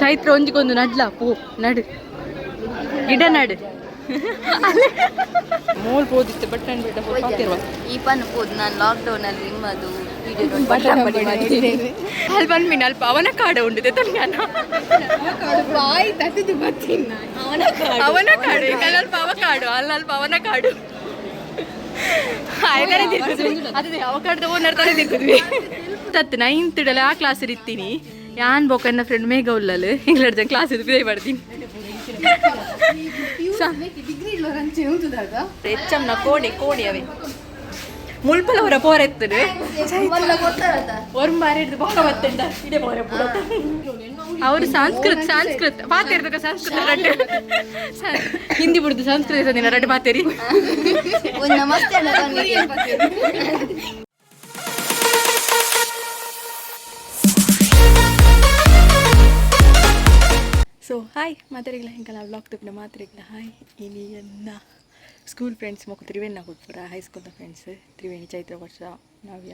ಚೈತ್ರ ಒಂಜಿಗೊಂದು ನಡ್ಲ ಪೂ ನಡು. ಗಿಡ ನಡು. ಮೂಲ್ ಪೋದಿತ್ತು ಬಟ್ ಅಂಡ್ ಬೇಡ ಹಾಕಿರುವ ಈ ಪನ್ ಪೋದು ನಾನು ಲಾಕ್ಡೌನ್ ಅಲ್ಲಿ ನಿಮ್ಮದು ಅಲ್ಲಿ ಬಂದ್ಮೀನು ಅಲ್ಪ ಅವನ ಕಾಡ ಉಂಡಿದೆ ತೊಂಗಾನ ಬಾಯಿ ತಟ್ಟಿದ್ದು ಬರ್ತೀನಿ ಅವನ ಕಾಡು ಅಲ್ಪ ಅವ ಕಾಡು ಅಲ್ಲಲ್ಪ ಅವನ ಕಾಡು. ಅದೇ ಅವ ಕಾಡ್ದ ಓನರ್ ತಾನೇ ತಿರ್ಗಿದ್ವಿ ತತ್ತು ನೈನ್ತ್ ಇಡಲ್ಲ ಆ ಕ್ಲಾಸ್ ಇರ್ತೀನಿ. ಯಾನ್ ಬೋಕ ನನ್ನ ಫ್ರೆಂಡ್ ಮೇಘ ಉಲ್ಲಲು ಇಂಗ್ಲಡ್ ಜನ ಕ್ಲಾಸ್ ಇದು ಪ್ಲೇ ಮಾಡ್ತೀನಿ ಡಿಗ್ರಿ ಇಲ್ಲ ರಂಚೆ ಉಂಟುದಾಗ ಹೆಚ್ಚಮ್ನ ಕೋಣಿ ಕೋಣಿ ಅವೇ ಮುಳ್ಪಲ ಹೊರ ಪೋರ ಎತ್ತದು ಗೊತ್ತಾರತ್ತ ஒரு மாதிரி எடுத்து பக்கம் வத்துண்டா இதே போற ಅವರು ಸಂಸ್ಕೃತ ಸಂಸ್ಕೃತ ಪಾತಿರ್ತಕ ಸಂಸ್ಕೃತ ರಡ್ಡು ಸ- ಹಿಂದಿ ಬಿಡುದು ಸಂಸ್ಕೃತ ಸಂದಿನ ರಡ್ಡು ಪಾತೇರಿ ಒಂದು ನಮಸ್ತೆ ಸೊ ಹಾಯ್ ಮಾತಾಡಿಲ್ಲ ಹಿಂಗೆಲ್ಲ ಬ್ಲಾಗ್ ತಪ್ಪಿನ ಮಾತಾಡಿಲ್ಲ ಹಾಯ್ ಇನಿ ಎನ್ನ ಸ್ಕೂಲ್ ಫ್ರೆಂಡ್ಸ್ ಮಗು ತ್ರಿವೇಣಿ ಸ್ಕೂಲ್ ಹೈಸ್ಕೂಲ್ದ ಫ್ರೆಂಡ್ಸ್ ತ್ರಿವೇಣಿ, ಚೈತ್ರ, ವರ್ಷ, ನವ್ಯ.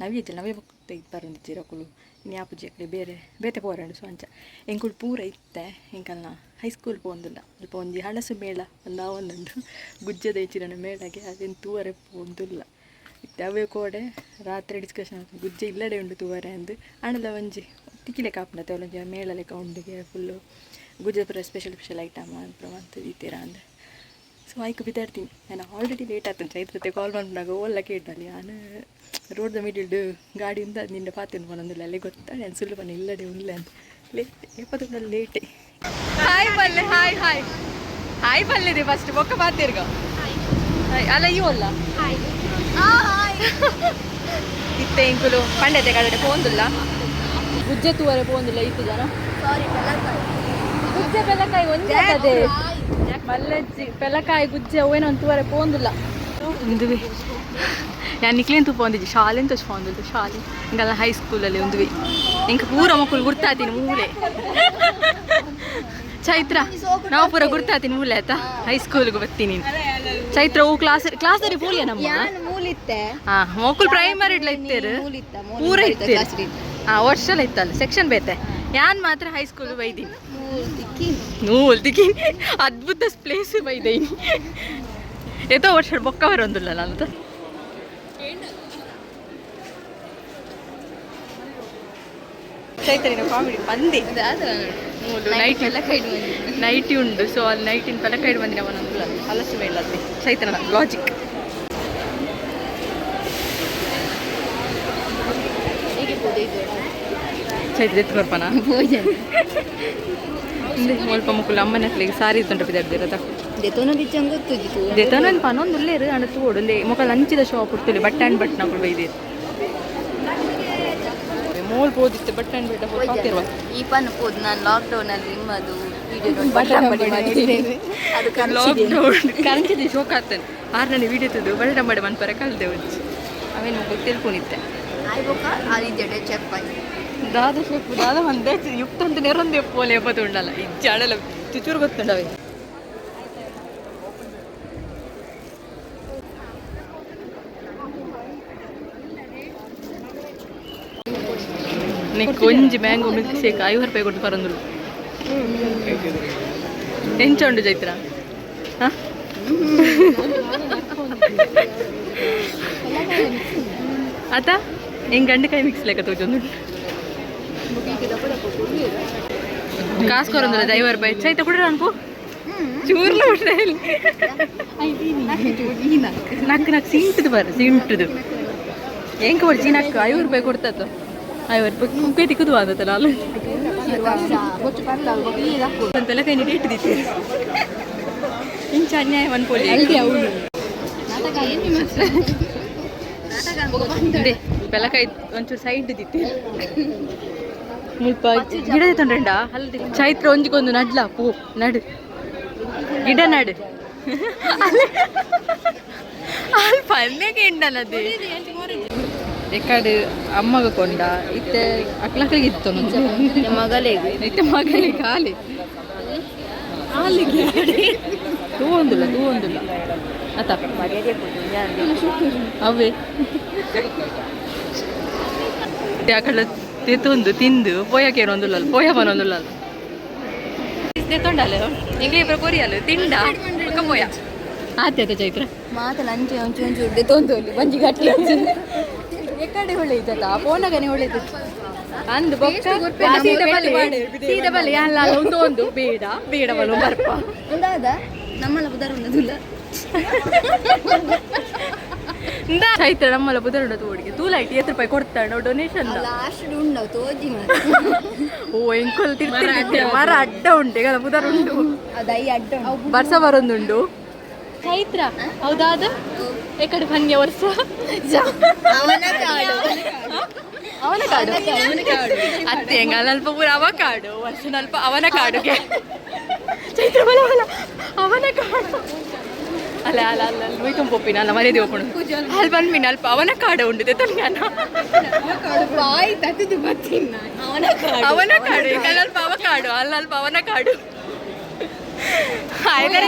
ನವ್ಯ ಇದ್ದಿಲ್ಲ, ನವ್ಯ ಬೊಕ್ಕ ಇಬ್ಬರು ಚಿರಕುಲು ನ್ಯಾಪುಜಿ ಅಕ್ಕಡೆ ಬೇರೆ, ಬೇತೆ ಪೋರೆಂಡು ಸೊ ಅಂಚ. ಪೂರ ಇತ್ತೆ ಹೈ ಹೈಸ್ಕೂಲ್ ಪೋಂದಿಲ್ಲ ಅಲ್ಪ ಒಂಜಿ ಹಳಸು ಮೇಳ, ಒಂದು ಒಂದುಂಡು ಗುಜ್ಜದ ಹೆಚ್ಚಿನ ಮೇಳಗೆ ಅದೇನು ತೂವರೆ ಪೋಂದಿಲ್ಲ ಇತ್ತೆ ಅವೇ ಕೋಡೆ, ರಾತ್ರಿ ಡಿಸ್ಕಷನ್ ಗುಜ್ಜೆ ಇಲ್ಲಡೆ ಉಂಡು ತೂವರೆ ಅಂದು. ಅಣ್ಣದ ಒಂಜಿ. ತಿಕ್ಕಿಲೆ ಕಾಪುನ ಒಂಜಿ ಮೇಳ ಲೆಕ್ಕ ಉಂಡಿಗೆ ಫುಲ್ಲು ಗುಜ್ಜಪುರ ಸ್ಪೆಷಲ್ ಸ್ಪೆಷಲ್ ಐಟಮ್ ಅಂತ ಅಂತ ಇತ್ತೀರ ಅಂದೆ ಸೊ ಆಯ್ಕೆ ಬಿದ್ದಾಡ್ತೀನಿ ನಾನು ಆಲ್ರೆಡಿ ಲೇಟ್ ಆಗ್ತೇನೆ ಚೈತ್ರತೆ ಕಾಲ್ ಮಾಡ್ಬಿಡಾಗ ಓಲ್ಲ ಕೇಳ್ದಲ್ಲಿ ನಾನು ರೋಡ್ದ ಮಿಡಿಲ್ಡು ಗಾಡಿಯಿಂದ ನಿನ್ನ ಪಾತೀನಿ ಬಂದಿಲ್ಲ ಅಲ್ಲೇ ಗೊತ್ತಾ ನಾನು ಸುಳ್ಳು ಬನ್ನಿ ಇಲ್ಲಡೆ ಉಳ್ಳೆ ಅಂತ ಲೇಟ್ ಎಪ್ಪತ್ತು ಲೇಟೆ ಹಾಯ್ ಪಲ್ಲೆ ಹಾಯ್ ಹಾಯ್ ಹಾಯ್ ಪಲ್ಲೆದೆ ಫಸ್ಟ್ ಬೊಕ್ಕ ಪಾತಿರ್ಗ ಅಲ್ಲ ಇವು ಅಲ್ಲ ಇತ್ತೆ ಇಂಕುಲು ಪಂಡತೆ ಕಡೆ ಪೋಂದಿಲ್ಲ ಗುಜ್ಜೆ ತೂವರೆ ಪೋಂದಿಲ್ಲ ಇತ್ತು ಜನ ಗುಜ್ಜೆ ಬೆಲ್ಲಕಾಯಿ ಒಂದೇ ಅದೇ ಮಲ್ಲಜ್ಜಿ ಬೆಲ್ಲಕಾಯಿ ಗುಜ್ಜೆ ಅವೇನೋ ಒಂದು ತೂವರೆ ಪೋಂದಿಲ್ಲ ಒಂದುವೆ. ನಾನು ನಿಕ್ಲೇನ್ ತುಪ್ಪ ಒಂದಿಜ್ಜಿ ಶಾಲೆ ಅಂತ ಹೈ ಶಾಲೆ ಹಿಂಗೆಲ್ಲ ಹೈಸ್ಕೂಲಲ್ಲಿ ಒಂದುವಿ. ಇಂಕ ಪೂರ ಮಕ್ಕಳು ಗುರ್ತಾತೀನಿ ಮೂಲೆ. ಚೈತ್ರ ನಾವು ಪೂರ ಗುರ್ತಾತೀನಿ ಮೂಲೆ ಆಯ್ತಾ? ಹೈಸ್ಕೂಲ್ಗೆ ಬರ್ತೀನಿ ಚೈತ್ರ ಹೂ ಕ್ಲಾಸ್ ಕ್ಲಾಸರಿ ಪೂಲಿಯ ನಮ್ಮ ಮೂಲಿತ್ತೆ. ಹಾ ಮೋಕುಲ್ ಪ್ರೈಮರಿ ಇಡ್ಲ ಇತ್ತೇರು ಮೂಲಿತ್ತ? ಪೂರ ಇತ್ತು ಹಾ ವರ್ಷಲ್ಲ ಇತ್ತಲ್ಲ ಸೆಕ್ಷನ್ ಬೇತೆ. ಯಾನ್ ಮಾತ್ರ ಹೈಸ್ಕೂಲ್ ಬೈದೀನಿ ನೂಲ್ ದಿಕ್ಕಿ ಅದ್ಭುತ ಪ್ಲೇಸ್ ಬೈದೀನಿ ಏತೋ ವರ್ಷ ಬೊಕ್ಕ ಬರೊಂದಿಲ್ಲ ನಾನು ಚೈತನ್ಯ ಕಾಮಿಡಿ ಬಂದೆ ನೈಟ್ ಎಲ್ಲ ಕೈಡು ನೈಟಿ ಉಂಡು ಸೊ ಅಲ್ಲಿ ನೈಟಿನ ಪೆಲ ಕೈಡ್ ಬಂದಿನ ಅವನೊಂದು ಹಲಸು ಮೇಲಲ್ಲಿ. ಚೈತನ್ಯ ಲಾಜಿಕ್ ಹೇಗೆ ಬೋದಿದ್ದು ಚೈತ್ರ ಎತ್ಕೊರ್ಪನ ಮುಲ್ಪ ಸ್ವಲ್ಪ ಮುಕ್ಕಲು ಅಮ್ಮನ ಹಕ್ಕಲಿಗೆ ಸಾರಿ ತುಂಟ ಬಿದ್ದಾಡ್ದಿರದ ದೆತೋನ ದೇತನನ್ ಪನೊಂದು ಉಳ್ಳೇರು ಅಣ್ಣ ತೂಡು ಒಂದೇ ಮುಖಲ್ ಅಂಚಿದ ಶಾಪ್ ಉಡ್ತಿಲ್ಲ ಬಟ್ಟೆ ಆ್ಯಂಡ್ ಬಟ್ ನಗಳು ಬೈದಿ. ಮೋಲ್ ಪೋದಿತ್ತು ಬಟ್ಟೆ ಆ್ಯಂಡ್ ಬಟ್ ಹಾಕಿರುವ ಈ ಪನ್ ಪೋದು ನಾನು ಲಾಕ್ಡೌನ್ ಅಲ್ಲಿ ನಿಮ್ಮದು ಲಾಕ್ಡೌನ್ ಕರಂಚಿದ ಶೋಕ್ ಆಗ್ತಾನೆ ಆರು ನನ್ನ ವಿಡಿಯೋ ತುದು ಬರಡ ಮಾಡಿ ಮನ್ಪರ ಕಲ್ದೆ ಆಮೇಲೆ ಮುಖ ತಿಳ್ಕೊಂಡಿತ್ತೆ ಆ ಆದಿದ್ಯಡೆ ಚೆಪ್ಪಾಯಿ ದಾದ ಶೇಪು ದಾದ ಒಂದೇ ಯುಕ್ತಂತ ನೆರೊಂದು ಎಪ್ಪೋಲೆ ಎಪ್ಪತ್ತು ಉಂಡಲ್ಲ ಇಜ್ಜ ಅಡಲ ಚುಚೂರು ಗೊತ್ತುಂಡವೆ ನೆಕ್ ಒಂಜಿ ಮ್ಯಾಂಗೋ ಮಿಲ್ಕ್ ಶೇಕ್ ಐವತ್ತು ರೂಪಾಯಿ ಕೊಟ್ಟು ಪರಂದುಳು. ಎಂಚ ಉಂಡು ಚೈತ್ರ? ಹ? ಆತ? ಹೆಂಗ್ ಗಂಡ ಕೈ ಮಿಕ್ಸ್ ಲೆಕ್ಕ ತೋಜೊಂದು? ಕಾಸು ಕೊರೊಂದಿಲ್ಲ ಐವತ್ತು ರೂಪಾಯಿ ಚೈತ್ರ ಕುಡ್ರ ಅನ್ಪು ಚೂರ್ಲ ಉಂಟೆ ನಕ್ಕು ನಕ್ಕು ಸಿಂಟದು ಬರ ಸಿಂಟದು. ಹೆಂಗೆ ಕೊಡ್ಸಿ ಐವರ್ ಐವತ್ತು ರೂಪಾಯಿ ಕೊಡ್ತತ್ತು ಐವತ್ತು ರೂಪಾಯಿ ಕುಂಪೆ ತಿಕ್ಕದು ಆದತ್ತಲ್ಲ ಅಲ್ಲ. ಅಂತೆಲ್ಲ ಕೈ ನೀಡಿ ಇಟ್ಟಿದ್ದೀರಿ ಇಂಚ ಅನ್ಯಾಯ ಅನ್ಕೊಳ್ಳಿ ಇದೆ ಬೆಲಕಾಯಿ ಒಂಚೂರು ಸೈಡ್ ದಿತ್ತಿ ಮುಲ್ಪ ಗಿಡ ತಂಡ್ರಂಡ ಚೈತ್ರ ಒಂಜಿಗೊಂದು ನಡ್ಲ? ಪೂ ನಡು. ಗಿಡ ನಡು. ಅಲ್ಲಿ ಇಂಡನದು ಎಕ್ಕಡು ಅಮ್ಮಗ ಕೊಂಡ. ಇತ್ತೆ ಅಕ್ಲಕ್ಲಿಗೆ ಇತ್ತು ಮಗಳಿಗೆ. ಇತ್ತೆ ಮಗನಿಗೆ ಖಾಲಿ ಹಾಲಿಗೆ ತೂ ಒಂದಿಲ್ಲ ತೂ ಒಂದಿಲ್ಲ. ಅತ್ತ ಅವೇ. ಯಾಕಡೆ ತಿಂದು ತಿಂದು ಪೋಯ ಕೇರೊಂದುಲ್ಲ ಪೋಯ ಬನೊಂದುಲ್ಲ ತಿಂಡಲ್ಲ ಎಂಗೆ ಇಬ್ಬರು ಕೊರಿಯಲ್ಲ ತಿಂಡ? ಪೋಯ? ಆತೆ ಚೈತ್ರ? ಮಾತಲ್ಲ ಅಂಚೆ ಒಂಚು ಒಂಚು ದೆತ್ತೊಂದೋಲಿ ಬಂಜಿ ಗಟ್ಟಿ ಎಕ್ಕಡೆ ಒಳ್ಳೆ ಇದ್ದಲ್ಲ ಫೋನಾಗನೆ ಅಂದು ಬೊಕ್ಕ? ಸೀದ ಬಲೆ ಅಲ್ಲ ಒಂದು ಒಂದು ಬೇಡ ಬೇಡ ಬರ್ಪ. ಅಂದಾದ ನಮ್ಮಲ್ಲ ಬುದರ ಉಂಡದುಲ್ಲ ಚೈತ್ರ ನಮ್ಮಲ್ಲ ಬುದರ ತೂಲೈಟ್ ಎತ್ತು ರೂಪಾಯಿ ಕೊಡ್ತಾಳೆ ಡೊನೇಷನ್ ಲಾಸ್ಟ್ ಉಂಡು ತೋಜಿ ಓ ಎಂಕಲ್ ತಿರ್ತಿ ಮರ ಅಡ್ಡ ಉಂಟು. ಈಗ ಬುಧರ ಉಂಟು. ಅದೈ ಅಡ್ಡ ಬರ್ಸ ವರ್ಷ ಬರೊಂದುಂಡು. ಚೈತ್ರ ಹೌದಾದ? ಎಕಡೆ ಬನ್ನಿ ವರ್ಷ ಅವನ ಕಾಡು. ಅವನ ಕಾಡು. ಅತ್ತೆ ಹೆಂಗ ಅಲ್ಪ ಪೂರ ಅವ ಕಾಡು. ವರ್ಷನಲ್ಪ ಅವನ ಕಾಡುಗೆ. ಚೈತ್ರ ಬಲ. ಅವನ ಕಾಡು. ಅಲ್ಲ ಅಲ್ಲ ಅಲ್ಲ ಅಲ್ಲಿ. ಪೊಪ್ಪಿನ ಅಲ್ಲ ಮರ್ಯಾದೆ ಒಪ್ಪಣು ಅಲ್ಲಿ ಬಂದ್ಮಿನ ಅಲ್ಪ ಅವನ ಕಾಡು ಉಂಡಿದೆ ತಂಗಾನ ಬಾಯಿ ತತ್ತಿದ್ದು ಬರ್ತೀನಿ ಅವನ ಕಾಡು ಅವನ ಕಾಡು ಈಗ ಅಲ್ಪ ಅವ ಕಾಡು. ಅಲ್ಲಲ್ಪ ಅವನ ಕಾಡು ಆಯ್ತಾರೆ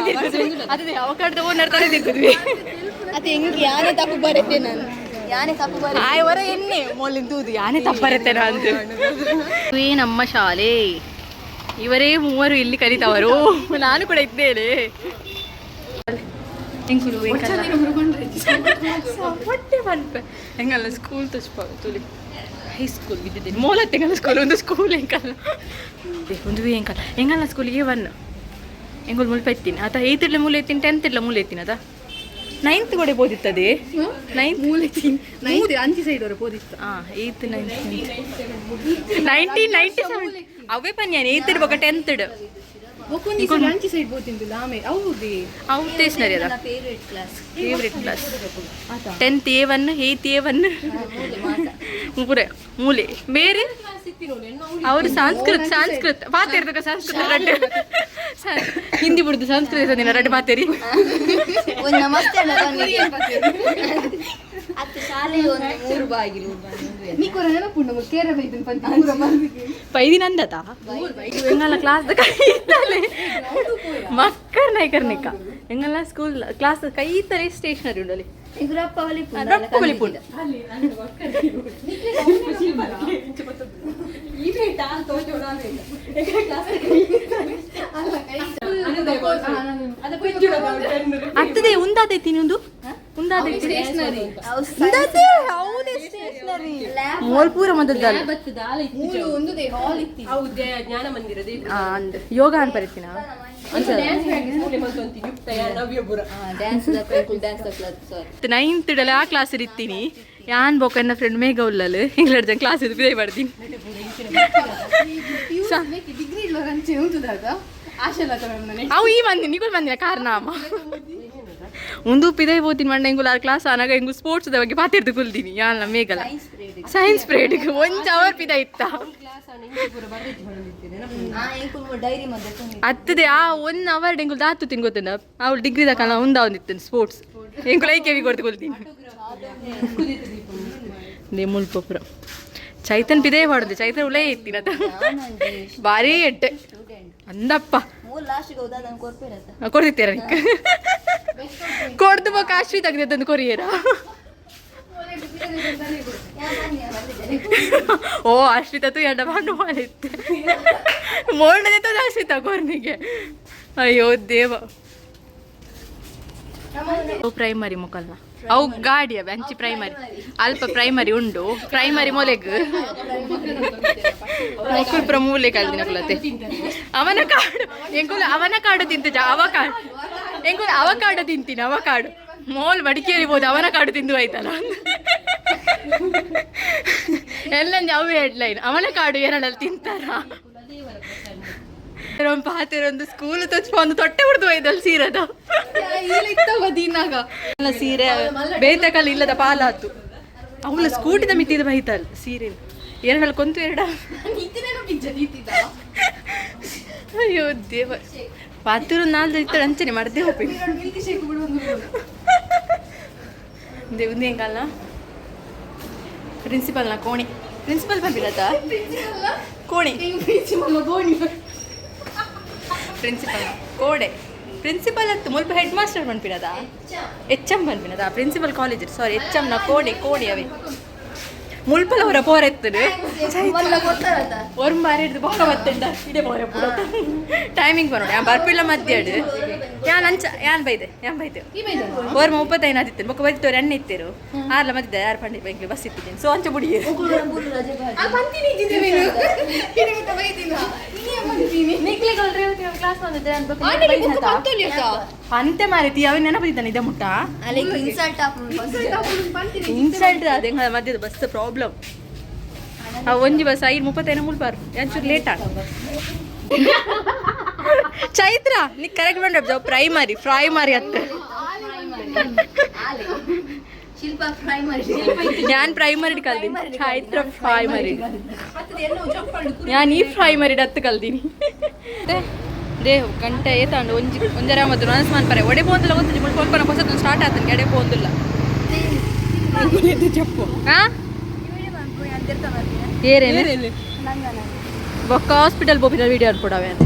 ಅದೇ ಯಾವ ಕಾಡ್ದ ಓನರ್ ತರ ತಿಂತಿದ್ವಿ ಅದು ಹೆಂಗೆ ಯಾರೇ ತಪ್ಪು ಬರುತ್ತೆ ನಾನು. ಯಾನೇ ತಪ್ಪು ಬರುತ್ತೆ. ಆಯವರ ಎಣ್ಣೆ. ಮೋಲಿನ ತೂದು ಯಾನೇ ತಪ್ಪರತ್ತೇನ ಅಂತ ಇವೇ ನಮ್ಮ ಶಾಲೆ. ಇವರೇ ಮೂವರು ಇಲ್ಲಿ ಕಲಿತವರು. ನಾನು ಕೂಡ ಇದ್ದೇನೆ. ಎಂಕುಲು ಹೊಟ್ಟೆ ಬಂಪ ಹೆಂಗಲ್ಲ ಸ್ಕೂಲ್ ತುಚ್ಪ ತುಲಿ. ಹೈ ಸ್ಕೂಲ್ ಬಿದ್ದಿದ್ದೀನಿ. ಮೋಲತ್ತೆ ಹೆಂಗಲ್ಲ ಸ್ಕೂಲ್ ಒಂದು ಸ್ಕೂಲ್ ಹೆಂಗಲ್ಲ ಒಂದು ವಿ ಹೆಂಗಲ್ಲ ಹೆಂಗಲ್ಲ ಸ್ಕೂಲಿಗೆ ಒನ್ ಎಂಗುಲ್ ಮುಲ್ಪ ಎತ್ತೀನಿ? ಆತ ಏತಿರ್ಲೆ ಮೂಲೆ ಎತ್ತೀನಿ ಟೆಂತ್ ಇರ್ಲ ಮೂಲೆ ಎತ್ತೀನಿ ಅದ ನೈನ್ತ್ ಕೂಡ ಬೋದಿತ್ತದೆ? ನೈನ್ತ್ ಮೂಲೆ ನೈನ್ತ್ ಅಂಚಿ ಸೈಡ್ ಅವ್ರು ಓದಿತ್ತು ಹಾಂ ಏಯ್ತ್ ನೈನ್ತ್ ನೈನ್ಟೀನ್ ನೈನ್ಟಿ ಅವೇ ಪನ್ಯಾನ ಏಯ್ತ್ ಇರ್ಬೇಕು ಟೆಂತ್ ಒಕ್ಕೊಂದು ಸೈಡ್ ಅಂಚಿ ಸೈಡ್ ಓದ್ತಿದ್ದಿಲ್ಲ ಆಮೇಲೆ ಹೌದೇ ಅವು ಸ್ಟೇಷನರಿ ಅದ favourite class favourite class tenth A one eighth A one ಮೂರೆ ಮೂಲೆ ಬೇರೆ ಅವರು ಸಂಸ್ಕೃತ ಸಂಸ್ಕೃತ ಪಾತಿರ್ತಕ ಸಂಸ್ಕೃತ ರಡ್ಡು ಸ- ಹಿಂದಿ ಬಿಡುದು ಸಂಸ್ಕೃತ ದಿನ ರಡ್ಡು ಪಾತೇರಿ ಒಂದು ನಮಸ್ತೆ ಅಣ್ಣ ತನ್ನಿಗೆ. ಹತ್ತು ಶಾಲೆಗೆ ಒಂದು ಮೂರು ಬಾಗಿಲು ಪೈದಿನ ಅಂದತ ಎಂಗಲ್ಲ ಕ್ಲಾಸ್ ಮಕ್ಕಳ ನೈಕರ್ನಿಕ ಎಂಗಲ್ಲ ಸ್ಕೂಲ್ ಕ್ಲಾಸ್ ಕೈತರೆ ಸ್ಟೇಷನರಿ ಉಂಡಲ್ಲಿ ರೊಕ್ಕ ಬಲಿಪುಂಡ ಅತ್ತದೇ ಉಂದಾದೈತಿ ಅಂದ್. ಯೋಗ ಡ್ಯಾನ್ಸ್ ಸರ್ ನೈನ್ತ್ ಇಡಲ ಆ ಕ್ಲಾಸ್ ಇರ್ತೀನಿ ಯಾನ್ ಬೋಕ ನನ್ನ ಫ್ರೆಂಡ್ ಮೇಘ ಉಲ್ಲಲ್ ಇಂಗ್ಲಡ್ ಜನ ಕ್ಲಾಸ್ ಇದು ಬಿದೈ ಮಾಡ್ತೀನಿ ಅವು ಈ ಮಂದಿ ನಿಗುಲ್ ಬಂದಿನ ಕಾರಣ ಅಮ್ಮ ಒಂದು ಪಿದೈ ಹೋತೀನಿ ಮಂಡ ಲಾರ್ ಕ್ಲಾಸ್ ಆನಾಗ ಇಂಗು ಸ್ಪೋರ್ಟ್ಸ್ ಬಗ್ಗೆ ಪಾತಿರ್ದು ಕುಲ್ತೀನಿ ಯಾನ್ ಮೇಘಲ. ಸೈನ್ಸ್ ಪ್ರೇಡ್ ಒಂದ್ ಅವರ್ ಪಿದ ಇತ್ತ. ಅತ್ತದೆ ಆ ಒನ್ ಅವರ್ ಡೆಂಗು ದಾತು ತಿನ್ಗೊತ್ತೇನ ಅವ್ಳು ಡಿಗ್ರಿ ದಕನ ಒಂದ ಒಂದಿತ್ತು ಸ್ಪೋರ್ಟ್ಸ್ ಎಂಗುಲ ಐ ಕೆವಿ ಕೊಡ್ತು ಕುಲ್ದಿನಿ. ದೇ ಪೊಪ್ರ ಚೈತನ್ ಪಿದೇ ಹೊಡೆದು. ಚೈತನ್ ಉಳೇ ಇತ್ತಿನತ ಭಾರಿ ಎಟ್ಟೆ. ಅಂದಪ್ಪ. ಮೂರು ಲಾಸ್ಟ್ಗೆ ಕೊಡ್ದು ಬೋಕ ಅಶ್ವಿ ತೆಗ್ದದ್ದು ಕೊರಿಯರ. ಓ ಅಶ್ವಿತತ್ತು ಎಡ ಬಾಂಡು ಮಾಡಿತ್ತೆ ತಂದು ಅಶ್ವಿತ ಕೊರ್ನಿಗೆ ಅಯ್ಯೋ, ದೇವ. ಪ್ರೈಮರಿ ಮುಖಲ್ಲ. ಅವು ಗಾಡಿಯ ಬೆಂಚಿ ಪ್ರೈಮರಿ ಅಲ್ಪ ಪ್ರೈಮರಿ ಉಂಡು. ಪ್ರೈಮರಿ ಮೊಲೆಗ್. ಮಕ್ಕಳು ಪ್ರಮೂಲೆ ಕಲ್ದಿನ ಅವನ ಕಾಡು, ಎಂಕುಲ ಅವನ ಕಾಡು ತಿಂತ ಅವ ಕಾಡು. ಎಂಕುಲ ಅವ ಕಾಡು ತಿಂತೀನಿ ಅವ ಕಾಡು ಮೋಲ್ ಮಡಿಕೇರಿ ಬೋದು ಅವನ ಕಾಡು ತಿಂದು ಆಯ್ತಲ್ಲ ಎಲ್ಲಂಜ ಅವು ಹೆಡ್ಲೈನ್? ಅವನ ಕಾಡು ಎರಡಲ್ಲಿ ತಿಂತಾರ. ಒಂದು ಪಾತಿರೊಂದು ಸ್ಕೂಲ್ ಒಂದು ತೊಟ್ಟೆ ಹೊಡೆದು ಒಯ್ದಲ್ ಸೀರದ. ಅಲ್ಲ ಸೀರೆ, ಬೇತಕಲ್ಲಿ ಇಲ್ಲದ ಪಾಲಾತು. ಅವಳ ಸ್ಕೂಟಿದ ಮಿತ್ತಿದ ಬೈತಲ್ ಸೀರೆ. ಎರಡಲ್ಲಿ ಕೊಂತು ಎರಡ. ಅಯ್ಯೋ ದೇವ. ಪಾತಿರ ನಾಲ್ದು ಇತ್ತ ಅಂಚನೆ ಮಾಡ್ದೆ ಹೋಗ್ಬೇಕು ದೇವ್ದು ಹೆಂಗಲ್ಲ ಪ್ರಿನ್ಸಿಪಲ್ನ ಕೋಣೆ. ಪ್ರಿನ್ಸಿಪಲ್ ಬಂದಿರತ್ತ? ಕೋಣಿ. ಪ್ರಿನ್ಸಿಪಲ್ ಕೋಡೆ ಪ್ರಿನ್ಸಿಪಲ್ ಅಂತ ಮುಲ್ಪ ಹೆಡ್ ಮಾಸ್ಟರ್ ಬಂದ್ಬಿಡದ? ಎಚ್ ಎಂ ಬಂದ್ಬಿಡದ? ಪ್ರಿನ್ಸಿಪಲ್ ಕಾಲೇಜ್ ಸಾರಿ ಎಚ್ನ ಕೋಡೆ ಕೋಣೆ ಅವೇ ಮುಳ್ಪಲ ಹೊರ ಪೋರ ಎತ್ತದೆ ಒಂದು ಬಾರಿ ಹಿಡಿದು ಬೊಕ್ಕ ಬತ್ತಂಡ ಇಡೇ ಪೋರ ಪೂಡ ಟೈಮಿಂಗ್ ಬರೋಣ ಬರ್ಪಿಲ್ಲ ಮಧ್ಯಾಹ್ನ ಯಾನ್ ಅಂಚ ಯಾನ್ ಬೈದೆ ಯಾನ್ ಬೈದೆ ಓರ್ ಮುಪ್ಪತ್ತೈದು ಆದಿತ್ತು ಬೊಕ್ಕ ಬೈತವ್ರು ಎಣ್ಣೆ ಇತ್ತಿರು ಆರ್ಲ ಮದ್ದೆ ಯಾರು ಪಂಡಿ ಬೆಂಕಿ ಬಸ್ ಇತ್ತಿದ್ದೀನಿ ಸೊ ಅಂಚ ಬುಡಿ. ಅಂತೆ ಮಾರೈತಿ ಅವ ನೆನಪಿದ್ದಾನೆ ಇದೆ ಮುಟ್ಟ? ಇನ್ಸಲ್ಟ್ ಇನ್ಸಲ್ಟ್ ಅದೇ ಮಧ್ಯದ ಬಸ್ ಪ್ರಾಬ್ಲಮ್ ಆ ಒಂಜಿ ಬಸ್ ಐದು ಮುಪ್ಪತ್ತೈದು ಮುಲ್ಬಾರು ಒಂಚೂರು ಲೇಟ್ ಆಗ. ಚೈತ್ರ ನೀ ಕರೆಕ್ಟ್ ಮಾರಿ ಜೋ ಪ್ರೈಮರಿ ಪ್ರೈಮರಿ ಅತ್ತ ഞാൻ ಚೈತ್ರ ಫ್ರೈ ചൈത്ര പ്രൈമറി ಈ ಫ್ರೈ പ്രൈമറി അത്ത് ಕಲ್ದೀನಿ? ದೇ ಗಂಟೆ ಏತಾಂಡು ಒಂಜಿ ಒಂಜರ ಮತ್ತು ಮನಸ್ಸು ಮಾನ್ಪರೆ ಒಡೆ ಬೋಂದಿಲ್ಲ ಗೊತ್ತಿಲ್ಲ ಫೋನ್ ಕೊಲ್ಪನ ಹೊಸದು ಸ್ಟಾರ್ಟ್ ಆತನ ಎಡೆ ಬೋಂದಿಲ್ಲ ಚಪ್ಪು ಏರೇನು? ಬೊಕ್ಕ ಹಾಸ್ಪಿಟಲ್ ಬೋಬಿದ ವೀಡಿಯೋ ಅನ್ಕೊಡವೇ ಅಂತ